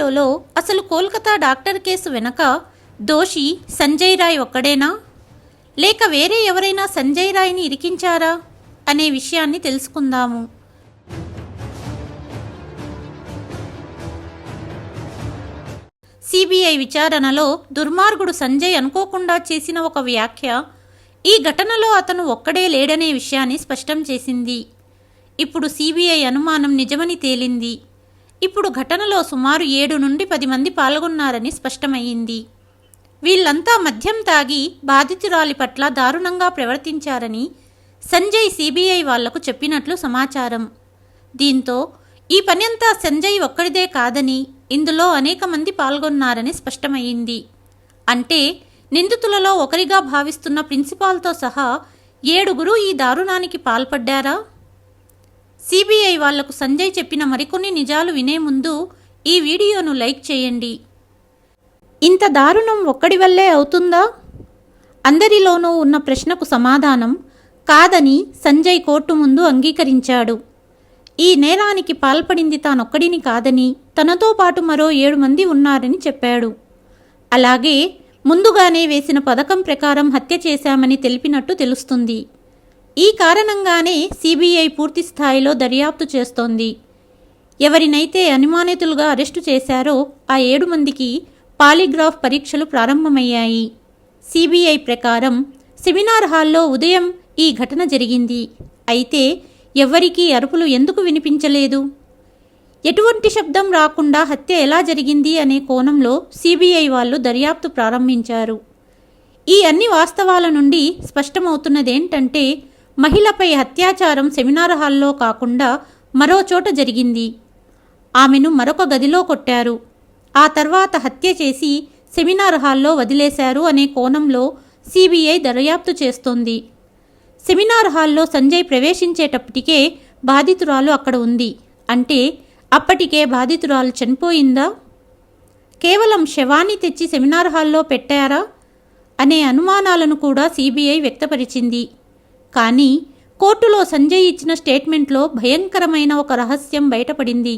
వీడియోలో అసలు Kolkata doctor case వెనక దోషి సంజయ్ రాయ్ ఒక్కడేనా? లేక వేరే ఎవరైనా సంజయ్ రాయ్ని ఇరికించారా? అనే విషయాన్ని తెలుసుకుందాము. సిబిఐ విచారణలో దుర్మార్గుడు సంజయ్ అనుకోకుండా చేసిన ఒక వ్యాఖ్య ఈ ఘటనలో అతను ఒక్కడే లేడనే విషయాన్ని స్పష్టం చేసింది. ఇప్పుడు సిబిఐ అనుమానం నిజమని తేలింది. ఇప్పుడు ఘటనలో సుమారు ఏడు నుండి పది మంది పాల్గొన్నారని స్పష్టమయ్యింది. వీళ్ళంతా మద్యం తాగి బాధితురాలి పట్ల దారుణంగా ప్రవర్తించారని సంజయ్ సిబిఐ వాళ్ళకు చెప్పినట్లు సమాచారం. దీంతో ఈ పనంతా సంజయ్ ఒక్కడిదే కాదని ఇందులో అనేక మంది పాల్గొన్నారని స్పష్టమయ్యింది. అంటే నిందితులలో ఒకరిగా భావిస్తున్న ప్రిన్సిపాల్తో సహా ఏడుగురు ఈ దారుణానికి పాల్పడ్డారా? సిబిఐ వాళ్ళకు సంజయ్ చెప్పిన మరికొన్ని నిజాలు వినే ముందు ఈ వీడియోను లైక్ చేయండి. ఇంత దారుణం ఒక్కడి వల్లే అవుతుందా? అందరిలోనూ ఉన్న ప్రశ్నకు సమాధానం కాదని సంజయ్ కోర్టు ముందు అంగీకరించాడు. ఈ నేరానికి పాల్పడింది తానొక్కడిని కాదని తనతో పాటు మరో ఏడు మంది ఉన్నారని చెప్పాడు. అలాగే ముందుగానే వేసిన పథకం ప్రకారం హత్య చేశామని తెలిపినట్టు తెలుస్తుంది. ఈ కారణంగానే సిబిఐ పూర్తి స్థాయిలో దర్యాప్తు చేస్తోంది. ఎవరినైతే అనుమానితులుగా అరెస్టు చేశారో ఆ ఏడు మందికి పాలిగ్రాఫ్ పరీక్షలు ప్రారంభమయ్యాయి. సిబిఐ ప్రకారం సెమినార్ హాల్లో ఉదయం ఈ ఘటన జరిగింది. అయితే ఎవ్వరికీ అరుపులు ఎందుకు వినిపించలేదు? ఎటువంటి శబ్దం రాకుండా హత్య ఎలా జరిగింది అనే కోణంలో సిబిఐ వాళ్ళు దర్యాప్తు ప్రారంభించారు. ఈ అన్ని వాస్తవాల నుండి స్పష్టమవుతున్నదేంటంటే మహిళపై అత్యాచారం సెమినార్ హాల్లో కాకుండా మరో చోట జరిగింది. ఆమెను మరొక గదిలో కొట్టారు. ఆ తర్వాత హత్య చేసి సెమినార్ హాల్లో వదిలేశారు అనే కోణంలో సిబిఐ దర్యాప్తు చేస్తోంది. సెమినార్ హాల్లో సంజయ్ ప్రవేశించేటప్పటికే బాధితురాలు అక్కడ ఉంది. అంటే అప్పటికే బాధితురాలు చనిపోయిందా? కేవలం శవాన్ని తెచ్చి సెమినార్ హాల్లో పెట్టారా? అనే అనుమానాలను కూడా సిబిఐ వ్యక్తపరిచింది. కానీ కోర్టులో సంజయ్ ఇచ్చిన స్టేట్మెంట్లో భయంకరమైన ఒక రహస్యం బయటపడింది.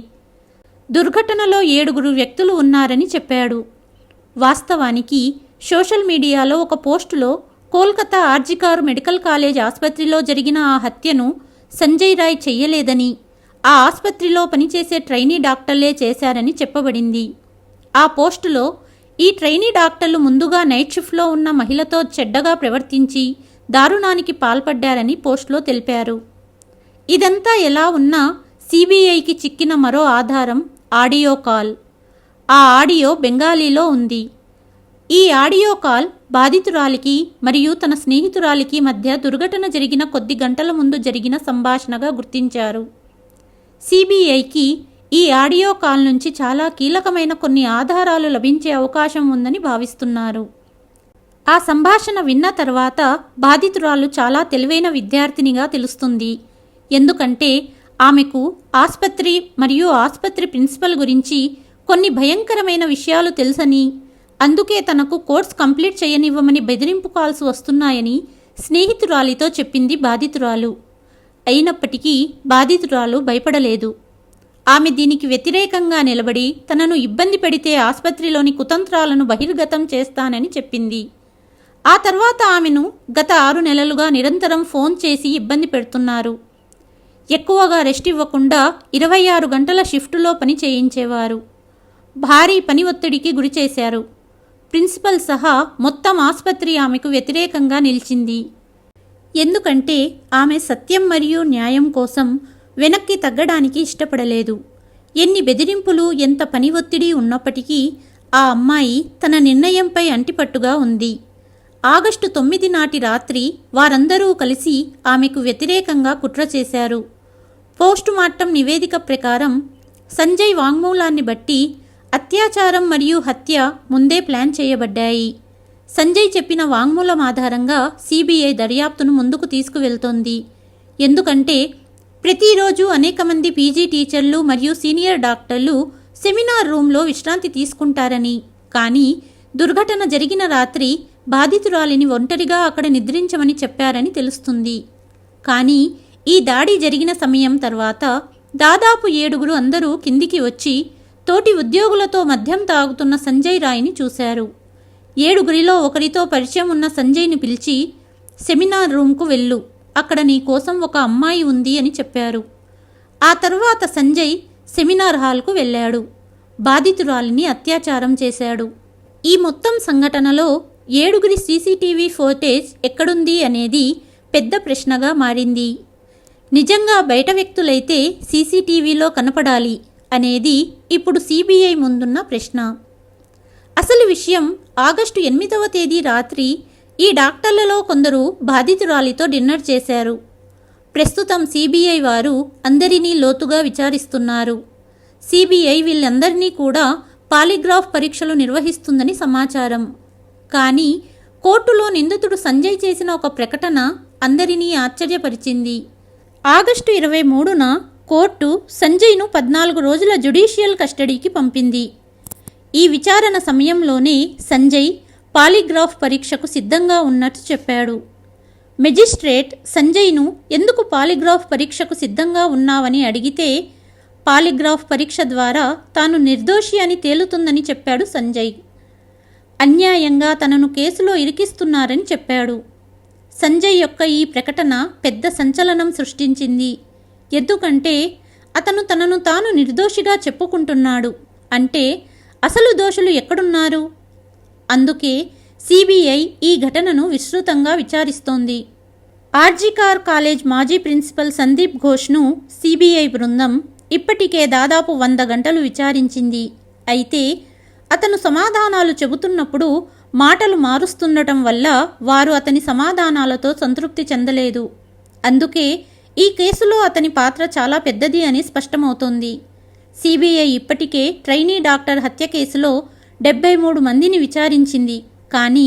దుర్ఘటనలో ఏడుగురు వ్యక్తులు ఉన్నారని చెప్పాడు. వాస్తవానికి సోషల్ మీడియాలో ఒక పోస్టులో కోల్కతా ఆర్జికారు మెడికల్ కాలేజ్ ఆసుపత్రిలో జరిగిన ఆ హత్యను సంజయ్ రాయ్ చెయ్యలేదని ఆ ఆసుపత్రిలో పనిచేసే ట్రైనీ డాక్టర్లే చేశారని చెప్పబడింది. ఆ పోస్టులో ఈ ట్రైనీ డాక్టర్లు ముందుగా నైట్ షిఫ్ట్లో ఉన్న మహిళతో చెడ్డగా ప్రవర్తించి దారుణానికి పాల్పడ్డారని పోస్టులో తెలిపారు. ఇదంతా ఎలా ఉన్నా సిబిఐకి చిక్కిన మరో ఆధారం ఆడియో కాల్. ఆ ఆడియో బెంగాలీలో ఉంది. ఈ ఆడియో కాల్ బాధితురాలికి మరియు తన స్నేహితురాలికి మధ్య దుర్ఘటన జరిగిన కొద్ది గంటల ముందు జరిగిన సంభాషణగా గుర్తించారు. సిబిఐకి ఈ ఆడియో కాల్ నుంచి చాలా కీలకమైన కొన్ని ఆధారాలు లభించే అవకాశం ఉందని భావిస్తున్నారు. ఆ సంభాషణ విన్న తర్వాత బాధితురాలు చాలా తెలివైన విద్యార్థినిగా తెలుస్తుంది. ఎందుకంటే ఆమెకు ఆసుపత్రి మరియు ఆసుపత్రి ప్రిన్సిపల్ గురించి కొన్ని భయంకరమైన విషయాలు తెలుసని అందుకే తనకు కోర్స్ కంప్లీట్ చేయనివ్వమని బెదిరింపు కాల్స్ వస్తున్నాయని స్నేహితురాలితో చెప్పింది బాధితురాలు. అయినప్పటికీ బాధితురాలు భయపడలేదు. ఆమె దీనికి వ్యతిరేకంగా నిలబడి తనను ఇబ్బంది పెడితే ఆసుపత్రిలోని కుతంత్రాలను బహిర్గతం చేస్తానని చెప్పింది. ఆ తర్వాత ఆమెను గత ఆరు నెలలుగా నిరంతరం ఫోన్ చేసి ఇబ్బంది పెడుతున్నారు. ఎక్కువగా రెస్ట్ ఇవ్వకుండా ఇరవై ఆరు గంటల షిఫ్టులో పని చేయించేవారు. భారీ పని ఒత్తిడికి గురిచేశారు ప్రిన్సిపల్ సహా మొత్తం ఆసుపత్రి ఆమెకు వ్యతిరేకంగా నిలిచింది. ఎందుకంటే ఆమె సత్యం మరియు న్యాయం కోసం వెనక్కి తగ్గడానికి ఇష్టపడలేదు. ఎన్ని బెదిరింపులు ఎంత పని ఒత్తిడి ఉన్నప్పటికీ ఆ అమ్మాయి తన నిర్ణయంపై అంటిపట్టుగా ఉంది. ఆగస్టు తొమ్మిది నాటి రాత్రి వారందరూ కలిసి ఆమెకు వ్యతిరేకంగా కుట్ర చేశారు. పోస్టుమార్టం నివేదిక ప్రకారం సంజయ్ వాంగ్మూలాన్ని బట్టి అత్యాచారం మరియు హత్య ముందే ప్లాన్ చేయబడ్డాయి. సంజయ్ చెప్పిన వాంగ్మూలం ఆధారంగా సిబిఐ దర్యాప్తును ముందుకు తీసుకువెళ్తోంది. ఎందుకంటే ప్రతిరోజు అనేక మంది పీజీ టీచర్లు మరియు సీనియర్ డాక్టర్లు సెమినార్ రూమ్లో విశ్రాంతి తీసుకుంటారని. కానీ దుర్ఘటన జరిగిన రాత్రి బాధితురాలిని ఒంటరిగా అక్కడ నిద్రించమని చెప్పారని తెలుస్తుంది. కానీ ఈ దాడి జరిగిన సమయం తర్వాత దాదాపు ఏడుగురు అందరూ కిందికి వచ్చి తోటి ఉద్యోగులతో మద్యం తాగుతున్న సంజయ్ రాయ్ని చూశారు. ఏడుగురిలో ఒకరితో పరిచయం ఉన్న సంజయ్ని పిలిచి సెమినార్ రూమ్కు వెళ్ళు. అక్కడ నీ కోసం ఒక అమ్మాయి ఉంది అని చెప్పారు. ఆ తర్వాత సంజయ్ సెమినార్ హాల్కు వెళ్ళాడు. బాధితురాలిని అత్యాచారం చేశాడు. ఈ మొత్తం సంఘటనలో ఏడుగురి సీసీటీవీ ఫోటేజ్ ఎక్కడుంది అనేది పెద్ద ప్రశ్నగా మారింది. నిజంగా బయట వ్యక్తులైతే సీసీటీవీలో కనపడాలి అనేది ఇప్పుడు సిబిఐ ముందున్న ప్రశ్న. అసలు విషయం ఆగస్టు ఎనిమిదవ తేదీ రాత్రి ఈ డాక్టర్లలో కొందరు బాధితురాలితో డిన్నర్ చేశారు. ప్రస్తుతం సిబిఐ వారు అందరినీ లోతుగా విచారిస్తున్నారు. సిబిఐ వీళ్ళందరినీ కూడా పాలిగ్రాఫ్ పరీక్షలు నిర్వహిస్తుందని సమాచారం. కానీ కోర్టులో నిందితుడు సంజయ్ చేసిన ఒక ప్రకటన అందరినీ ఆశ్చర్యపరిచింది. ఆగస్టు ఇరవై మూడున కోర్టు సంజయ్ను పద్నాలుగు రోజుల జుడిషియల్ కస్టడీకి పంపింది. ఈ విచారణ సమయంలోనే సంజయ్ పాలిగ్రాఫ్ పరీక్షకు సిద్ధంగా ఉన్నట్టు చెప్పాడు. మెజిస్ట్రేట్ సంజయ్ను ఎందుకు పాలిగ్రాఫ్ పరీక్షకు సిద్ధంగా ఉన్నావని అడిగితే పాలిగ్రాఫ్ పరీక్ష ద్వారా తాను నిర్దోషి అని తేలుతుందని చెప్పాడు సంజయ్. అన్యాయంగా తనను కేసులో ఇరికిస్తున్నారని చెప్పాడు. సంజయ్ యొక్క ఈ ప్రకటన పెద్ద సంచలనం సృష్టించింది. ఎందుకంటే అతను తనను తాను నిర్దోషిగా చెప్పుకుంటున్నాడు. అంటే అసలు దోషులు ఎక్కడున్నారు? అందుకే సిబిఐ ఈ ఘటనను విస్తృతంగా విచారిస్తోంది. ఆర్జికార్ కాలేజ్ మాజీ ప్రిన్సిపల్ సందీప్ ఘోష్ను సిబిఐ బృందం ఇప్పటికే దాదాపు వంద గంటలు విచారించింది. అయితే అతను సమాధానాలు చెబుతున్నప్పుడు మాటలు మారుస్తుండటం వల్ల వారు అతని సమాధానాలతో సంతృప్తి చెందలేదు. అందుకే ఈ కేసులో అతని పాత్ర చాలా పెద్దది అని స్పష్టమవుతోంది. సిబిఐ ఇప్పటికే ట్రైనీ డాక్టర్ హత్య కేసులో డెబ్బై మూడు మందిని విచారించింది. కానీ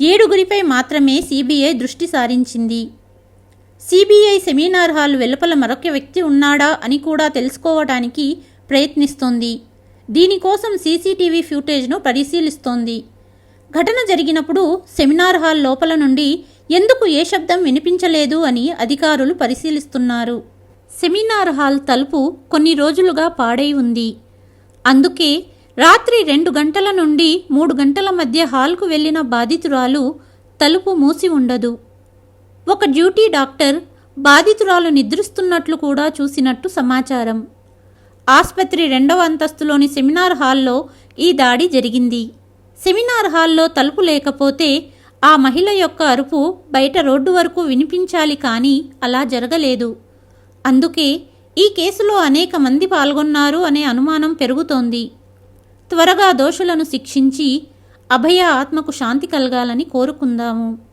ఏడుగురిపై మాత్రమే సిబిఐ దృష్టి సారించింది. సిబిఐ సెమినార్ హాల్ వెలుపల మరొక వ్యక్తి ఉన్నాడా అని కూడా తెలుసుకోవడానికి ప్రయత్నిస్తోంది. దీనికోసం సీసీటీవీ ఫ్యూటేజ్ను పరిశీలిస్తోంది. ఘటన జరిగినప్పుడు సెమినార్ హాల్ లోపల నుండి ఎందుకు ఏ శబ్దం వినిపించలేదు అని అధికారులు పరిశీలిస్తున్నారు. సెమినార్ హాల్ తలుపు కొన్ని రోజులుగా పాడై ఉంది. అందుకే రాత్రి రెండు గంటల నుండి మూడు గంటల మధ్య హాల్కు వెళ్ళిన బాధితురాలు తలుపు మూసి ఉండదు. ఒక డ్యూటీ డాక్టర్ బాధితురాలు నిద్రిస్తున్నట్లు కూడా చూసినట్టు సమాచారం. ఆసుపత్రి రెండవ అంతస్తులోని సెమినార్ హాల్లో ఈ దాడి జరిగింది. సెమినార్ హాల్లో తలుపు లేకపోతే ఆ మహిళ యొక్క అరుపు బయట రోడ్డు వరకు వినిపించాలి కానీ అలా జరగలేదు. అందుకే ఈ కేసులో అనేక మంది పాల్గొన్నారు అనే అనుమానం పెరుగుతోంది. త్వరగా దోషులను శిక్షించి అభయ ఆత్మకు శాంతి కలగాలని కోరుకుందాము.